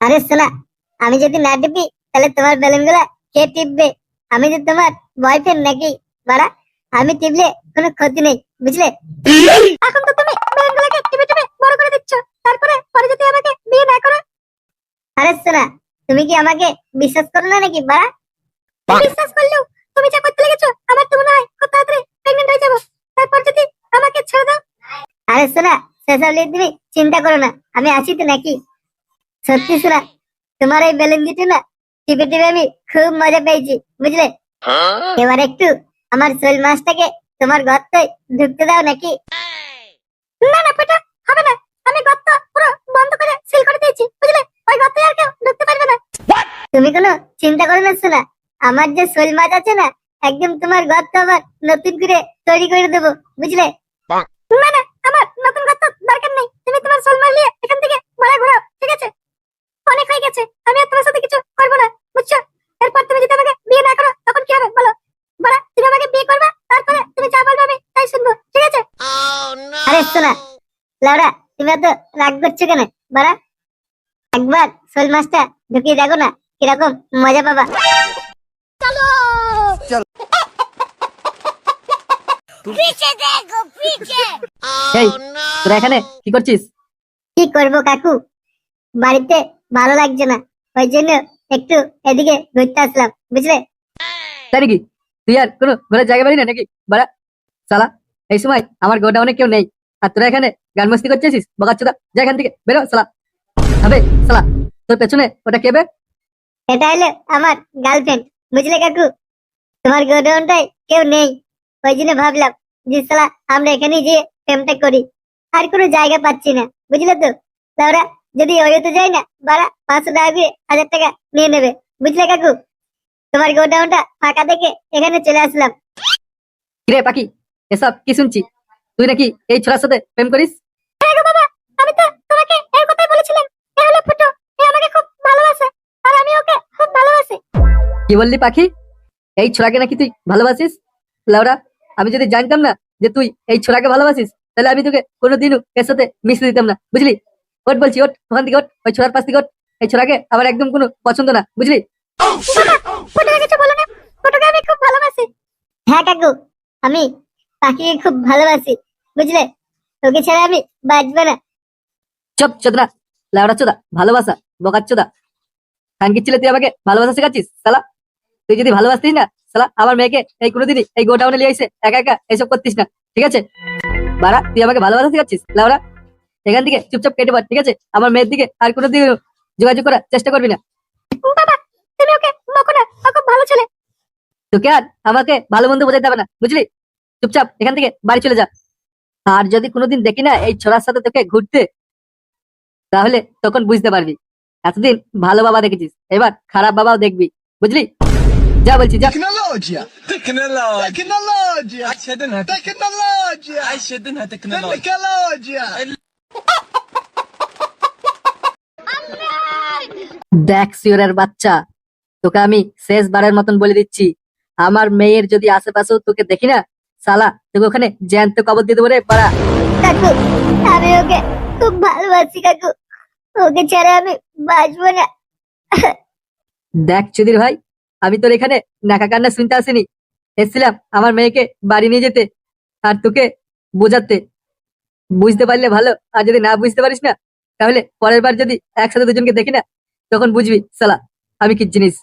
আরে শোনা আমি যদি না টিপি তাহলে তোমার বেলুনগুলা কে টিপবে? আমি যে তোমার বয়ফ্রেন্ড নাকি? বাড়া আমি টিপলে কোনো ক্ষতি নেই বুঝলে? এখন তো তুমি বেলুন গুলাকে টিপে টিপে বড় করে দিচ্ছ। তারপরে পরে যদি আমাকে বিয়ে না করো? আরে শোনা তুমি কি আমাকে বিশ্বাস করো না নাকি বাড়া? বিশ্বাস করলেও তুমি যা করতে লেগেছো আমার তো মনে হয় খুব তাড়াতাড়ি প্রেগনেন্ট হয়ে যাব। তারপর যদি আমাকে ছেড়ে দাও? আরে শোনা সেসব নিয়ে তুমি চিন্তা করো না আমি আছি তো নাকি। সত্যি শোনা তোমার এই বেলুন দিতে না টিপে টিপে আমি খুব মজা পেয়েছি বুঝলে? এবার একটু আমার শোল মাছটাকে তোমার গর্তে ঢুকতে দাও নাকি? না না পেটা হবে না। আমি গর্ত পুরো বন্ধ করে সিল করে দিয়েছি বুঝলে? ওই গর্তে আর কেউ ঢুকতে পারবে না। তুমি কোনো চিন্তা করো না শোনা আমার যে শোল মাছ আছে না একদম তোমার গর্ত আবার নতুন করে তৈরি করে দেবো বুঝলে না না আমার নতুন গর্ত দরকার নেই তুমি তোমার শোল মাছ নিয়ে এখান থেকে বাড়া ঘোরাও ঠিক আছে অনেক হয়ে গেছে আমি আর তোমার সাথে কিছু করব না বুঝছ এরপর তুমি যদি আমাকে বিয়ে না করো তখন কি হবে বলো বড়া তুমি আমাকে বিয়ে করবে তারপরে তুমি যা বলবে আমি তাই শুনব ঠিক আছে লাউরা তুমি এত রাগ করছ কেন? বড়া। একবার শোল মাছটা ঢুকিয়ে দেখো না কীরকম মজা পাবা। তোরা এখানে কি করছিস? কি করব কাকু? বাড়িতে ভালো লাগছে না ওই জন্য একটু এদিকে ঘুরতে আসলাম বুঝলে? তাই নাকি? তুই আর কোনো ঘোরার জায়গা পারি না নাকি? বাড়া সালা এই সময় আমার গোডাউনে কেউ নেই। আর তোরা এখানে গান মস্তি করছিস বকাচ্ছুদা? যা এখান থেকে বেরো সালা। হবে সালা তোর পেছনে ওটা কেবে এটা হলো আমার গার্লফ্রেন্ড বুঝলে কাকু? তোমার গোডাউনটাই কেউ নেই। ওই জন্য ভাবলাম যে সালা আমরা এখানে যেয়ে প্রেমটা করি। আর কোনো জায়গা পাচ্ছি না। বুঝলে তো? তাহলে যদি ওই তো যাই না বাড়া পাঁচশো টাকা দিয়ে হাজার টাকা নিয়ে নেবে। বুঝলে কাকু? তোমার গোডাউনটা ফাঁকা দেখে এখানে চলে আসলাম। কিরে পাখি এসব কি শুনছি? তুই নাকি এই ছোড়ার সাথে প্রেম করিস? আমি তো তোমাকে এই কথাই বলেছিলাম। এ হলো ফুটো এ আমাকে খুব ভালোবাসে আর আমি ওকে খুব ভালোবাসি। কি বললি পাখি? এই ছোড়াকে নাকি তুই ভালোবাসিস? লাউরা আমি যদি জানতাম না যে তুই এই ছোড়াকে ভালোবাসিস তাহলে আমি তোকে কোনোদিনও এর সাথে মিশতে দিতাম না বুঝলি? ওট বলছি ওট ওখান থেকে ওট ওই ছোড়ার পাশ থেকে ওট এই ছোড়াকে আমার একদম কোনো পছন্দ না বুঝলি? ফুটোকে কিছু বলো না ফুটোকে আমি হ্যাঁ কাকু আমি পাখিকে খুব ভালোবাসি। বুঝলে? ওকে ছাড়া আমি বাঁচবো না। চপ চোদনা। লাউড়া চোদা ভালোবাসা বোকার চোদা। খানকির ছেলে তুই আমাকে ভালোবাসা শেখাচ্ছিস সালা তুই যদি ভালোবাসতিস না সালা আমার মেয়েকে এই কোনোদিনই এই গোডাউনে নিয়ে এসে একা একা এইসব করতিস না ঠিক আছে? বাড়া তুই আমাকে ভালোবাসা শেখাচ্ছিস লাউড়া এখান থেকে চুপচাপ কেটে পড় ঠিক আছে? আমার মেয়ের দিকে আর কোনোদিন যোগাযোগ করার চেষ্টা করবি না। বাবা তুমি ওকে বকো না ও খুব ভালো ছেলে। তোকে আর আমাকে ভালো মন্দ বোঝাতে হবে না বুঝলি? চুপচাপ এখান থেকে বাড়ি চলে যা। আর যদি কোনোদিন দেখি না এই ছোড়ার সাথে তোকে ঘুরতে তাহলে তখন বুঝতে পারবি এতদিন ভালো বাবা দেখেছিস এবার খারাপ বাবাও দেখবি বুঝলি যা বলছি যা Tecnologia! Tecnologia! Tecnologia! Aşedinha Tecnologia! Aşedinha tecnologia! Tecnologia! দেখ সিওরের বাচ্চা তোকে আমি শেষবারের মতন বলে দিচ্ছি আমার মেয়ের যদি আশেপাশেও তোকে দেখি না সালা তোকে ওখানে জ্যান্ত কবর দিয়ে দেবো রে পাড়া কাকু আমি ওকে খুব ভালোবাসি কাকু। ওকে ছাড়া আমি বাঁচবো না। দেখ চুদির ভাই আমি তোর এখানে নাকা কান্না শুনতে আসিনি। এসেছিলাম আমার মেয়েকে বাড়ি নিয়ে যেতে আর তোকে বোঝাতে। বুঝতে পারলে ভালো আর যদি না বুঝতে পারিস না তাহলে পরের বার যদি একসাথে দুজনকে দেখি না তখন বুঝবি সালা আমি কি জিনিস।